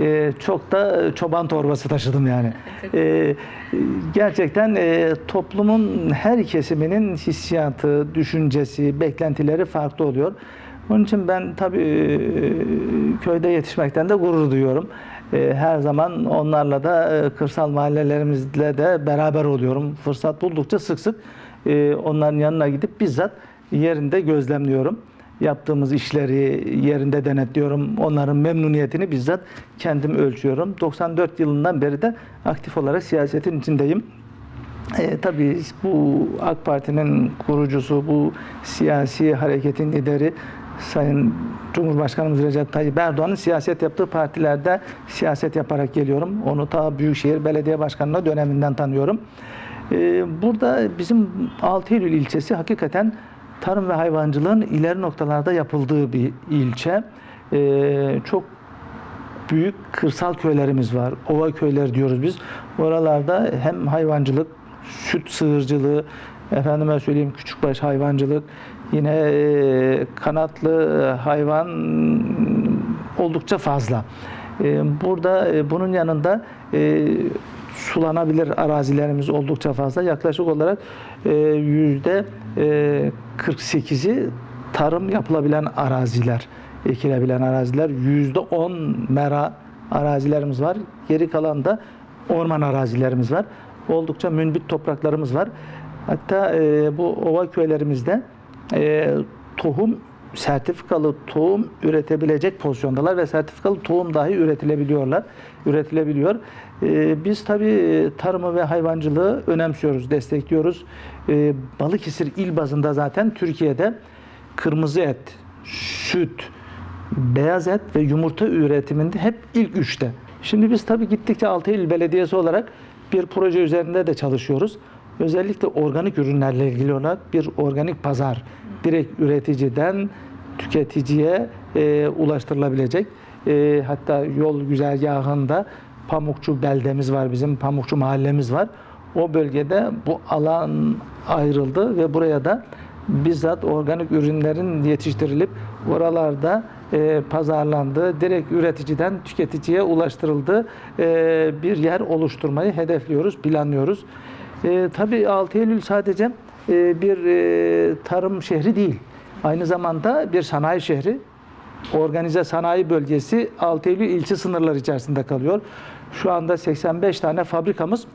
e, çok da çoban torbası taşıdım yani. E, gerçekten e, toplumun her kesiminin hissiyatı, düşüncesi, beklentileri farklı oluyor. Onun için ben tabii e, köyde yetişmekten de gurur duyuyorum. E, Her zaman onlarla da e, kırsal mahallelerimizle de beraber oluyorum. Fırsat buldukça sık sık e, onların yanına gidip bizzat yerinde gözlemliyorum. Yaptığımız işleri yerinde denetliyorum. Onların memnuniyetini bizzat kendim ölçüyorum. 94 yılından beri de aktif olarak siyasetin içindeyim. E, tabii bu AK Parti'nin kurucusu, bu siyasi hareketin lideri Sayın Cumhurbaşkanımız Recep Tayyip Erdoğan'ın siyaset yaptığı partilerde siyaset yaparak geliyorum. Onu ta Büyükşehir Belediye Başkanlığı döneminden tanıyorum. E, burada bizim Altıyülül ilçesi hakikaten tarım ve hayvancılığın ileri noktalarda yapıldığı bir ilçe. E, çok büyük kırsal köylerimiz var. Ova köyleri diyoruz biz. Oralarda hem hayvancılık, süt sığırcılığı, efendime söyleyeyim küçükbaş hayvancılık, yine e, kanatlı hayvan oldukça fazla. E, Burada e, bunun yanında e, sulanabilir arazilerimiz oldukça fazla. Yaklaşık olarak e, yüzde e, 48'i tarım yapılabilen araziler, ekilebilen araziler. Yüzde 10 mera arazilerimiz var. Geri kalan da orman arazilerimiz var. Oldukça münbit topraklarımız var. Hatta e, bu ova köylerimizde e, tohum sertifikalı tohum üretebilecek pozisyondalar ve sertifikalı tohum dahi üretilebiliyorlar. Üretilebiliyor. E, biz tabii tarımı ve hayvancılığı önemsiyoruz, destekliyoruz. E, Balıkesir il bazında zaten Türkiye'de kırmızı et, süt, beyaz et ve yumurta üretiminde hep ilk üçte. Şimdi biz tabii gittikçe Altıyıl Belediyesi olarak bir proje üzerinde de çalışıyoruz. Özellikle organik ürünlerle ilgili olarak bir organik pazar direkt üreticiden tüketiciye e, ulaştırılabilecek. E, hatta yol güzergahında Pamukçu beldemiz var bizim, Pamukçu mahallemiz var. O bölgede bu alan ayrıldı ve buraya da bizzat organik ürünlerin yetiştirilip oralarda e, pazarlandığı, direkt üreticiden tüketiciye ulaştırıldığı e, bir yer oluşturmayı hedefliyoruz, planlıyoruz. E, tabii 6 Eylül sadece bir e, tarım şehri değil. Aynı zamanda bir sanayi şehri. Organize sanayi bölgesi 6 Eylül ilçe sınırları içerisinde kalıyor. Şu anda 85 tane fabrikamız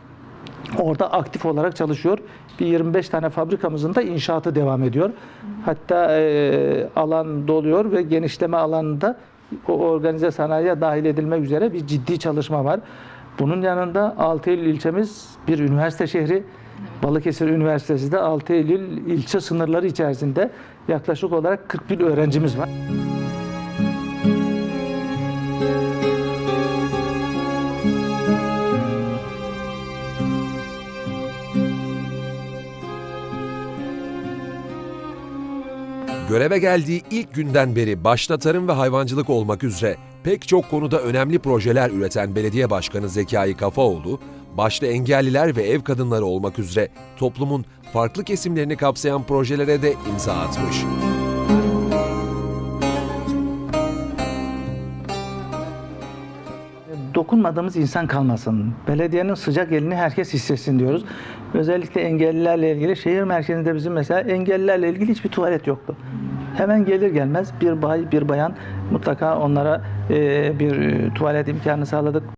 orada aktif olarak çalışıyor. Bir 25 tane fabrikamızın da inşaatı devam ediyor. Hatta e, alan doluyor ve genişleme alanında organize sanayiye dahil edilmek üzere bir ciddi çalışma var. Bunun yanında 6 Eylül ilçemiz bir üniversite şehri. Balıkesir Üniversitesi de 6 Eylül ilçe sınırları içerisinde yaklaşık olarak 40 bin öğrencimiz var. Göreve geldiği ilk günden beri başta tarım ve hayvancılık olmak üzere pek çok konuda önemli projeler üreten Belediye Başkanı Zekai Kafaoğlu, başta engelliler ve ev kadınları olmak üzere toplumun farklı kesimlerini kapsayan projelere de imza atmış. Dokunmadığımız insan kalmasın. Belediyenin sıcak elini herkes hissetsin diyoruz. Özellikle engellilerle ilgili şehir merkezinde bizim mesela engellilerle ilgili hiçbir tuvalet yoktu. Hemen gelir gelmez bir bay bir bayan mutlaka onlara e, bir e, tuvalet imkanı sağladık.